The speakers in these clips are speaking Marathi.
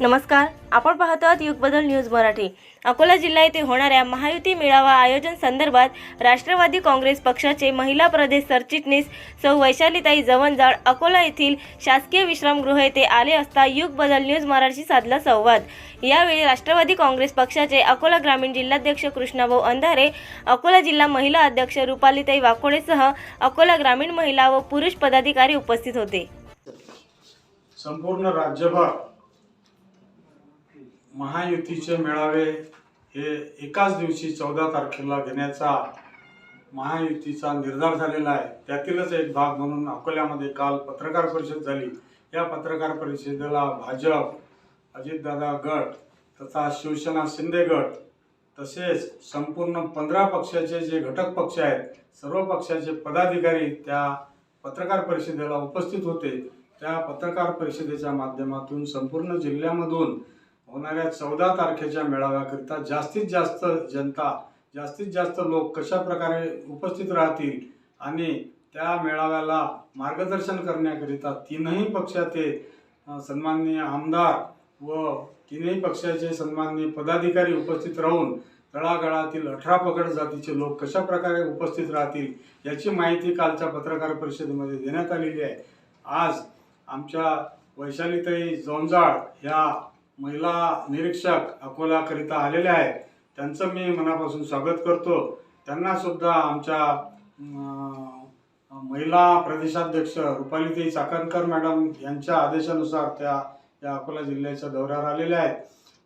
नमस्कार आपण पाहतो आहात युगबदल न्यूज मराठी. अकोला जिल्हा येथे होणाऱ्या महायुती मेळावा आयोजन संदर्भात राष्ट्रवादी काँग्रेस पक्षाचे महिला प्रदेश सरचिटणीस सौ वैशालीताई जवंजाळ अकोला येथील शासकीय विश्रामगृह येथे आले असता युग बदल न्यूज मराठी साधला संवाद. यावेळी राष्ट्रवादी काँग्रेस पक्षाचे अकोला ग्रामीण जिल्हाध्यक्ष कृष्णाभाऊ अंधारे अकोला जिल्हा महिला अध्यक्ष रुपालीताई वाकोडेसह अकोला ग्रामीण महिला व पुरुष पदाधिकारी उपस्थित होते. संपूर्ण राज्यभर महायुतीचे मेळावे हे एकाच दिवशी चौदा तारखेला घेण्याचा महायुतीचा निर्धार झालेला आहे. त्यातीलच एक भाग म्हणून अकोल्यामध्ये काल पत्रकार परिषद झाली. या पत्रकार परिषदेला भाजप अजितदादा गट तथा शिवसेना शिंदे गट तसेच संपूर्ण पंधरा पक्षाचे जे घटक पक्ष आहेत सर्व पक्षाचे पदाधिकारी त्या पत्रकार परिषदेला उपस्थित होते. त्या पत्रकार परिषदेच्या माध्यमातून संपूर्ण जिल्ह्यामधून होणाऱ्या चौदा तारखेच्या मेळाव्याकरिता जास्तीत जास्त जनता जास्तीत जास्त लोक कशा प्रकारे उपस्थित राहतील आणि त्या मेळाव्याला मार्गदर्शन करण्याकरिता तीनही पक्षाचे सन्माननीय आमदार व तीनही पक्षाचे सन्माननीय पदाधिकारी उपस्थित राहून तळागाळातील अठरा पगड जातीचे लोक कशा प्रकारे उपस्थित राहतील याची माहिती कालच्या पत्रकार परिषदेमध्ये देण्यात आलेली आहे. आज आमच्या वैशालीताई जोंजाळ ह्या महिला निरीक्षक अकोलाकरिता आलेल्या आहेत. त्यांचं मी मनापासून स्वागत करतो. त्यांना सुद्धा आमच्या महिला प्रदेशाध्यक्ष रुपालीताई चाकणकर मॅडम यांच्या आदेशानुसार त्या या अकोला जिल्ह्याच्या दौऱ्यावर आलेल्या आहेत.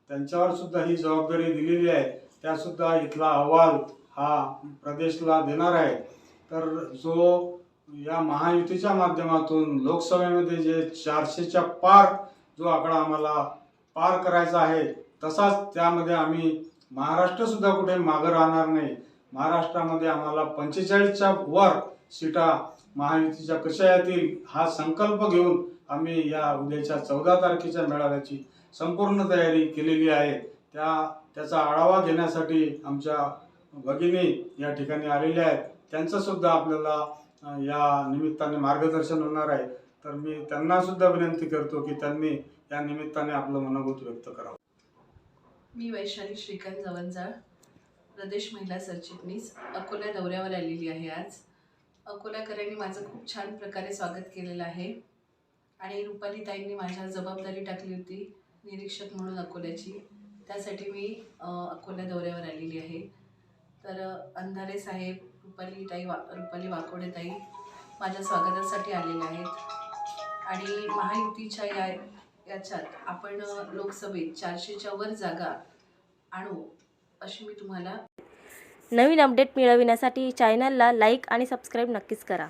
त्यांच्यावर सुद्धा ही जबाबदारी दिलेली आहे. त्यासुद्धा इथला अहवाल हा प्रदेशला देणार आहे. तर जो या महायुतीच्या माध्यमातून लोकसभेमध्ये जे चारशेच्या पार जो आकडा आम्हाला पार करायचा आहे. तसाच त्यामध्ये आम्ही महाराष्ट्र सुद्धा कुठे मागं राहणार नाही. महाराष्ट्रामध्ये आम्हाला पंचेचाळीसच्या वर सीटा महायुतीच्या कशा येतील हा संकल्प घेऊन आम्ही या उद्याच्या चौदा तारखेच्या मेळाव्याची संपूर्ण तयारी केलेली आहे. त्या त्याचा आढावा घेण्यासाठी आमच्या भगिनी या ठिकाणी आलेल्या आहेत. त्यांचंसुद्धा आपल्याला या निमित्ताने मार्गदर्शन होणार आहे. तर मी त्यांनासुद्धा विनंती करतो की त्यांनी या निमित्ताने आपलं मनोगत व्यक्त करावं. मी वैशाली श्रीकांत जवंजाळ प्रदेश महिला सरचिटणीस अकोला दौऱ्यावर आलेली आहे आज. अकोलाकरांनी माझं खूप छान प्रकारे स्वागत केलेलं आहे. आणि रुपालीताईंनी माझ्या जबाबदारी टाकली होती निरीक्षक म्हणून अकोल्याची. त्यासाठी मी अकोला दौऱ्यावर आलेली आहे. तर अंधारे साहेब रुपालीताई वा रुपाली वाकोडेताई माझ्या स्वागतासाठी आलेल्या आहेत. आणि महायुतीच्या या याच्यात आपण लोकसभेत चारशेच्या वर जागा आणू अशी मी तुम्हाला नवीन अपडेट मिळविण्यासाठी चॅनलला लाईक आणि सबस्क्राईब नक्कीच करा.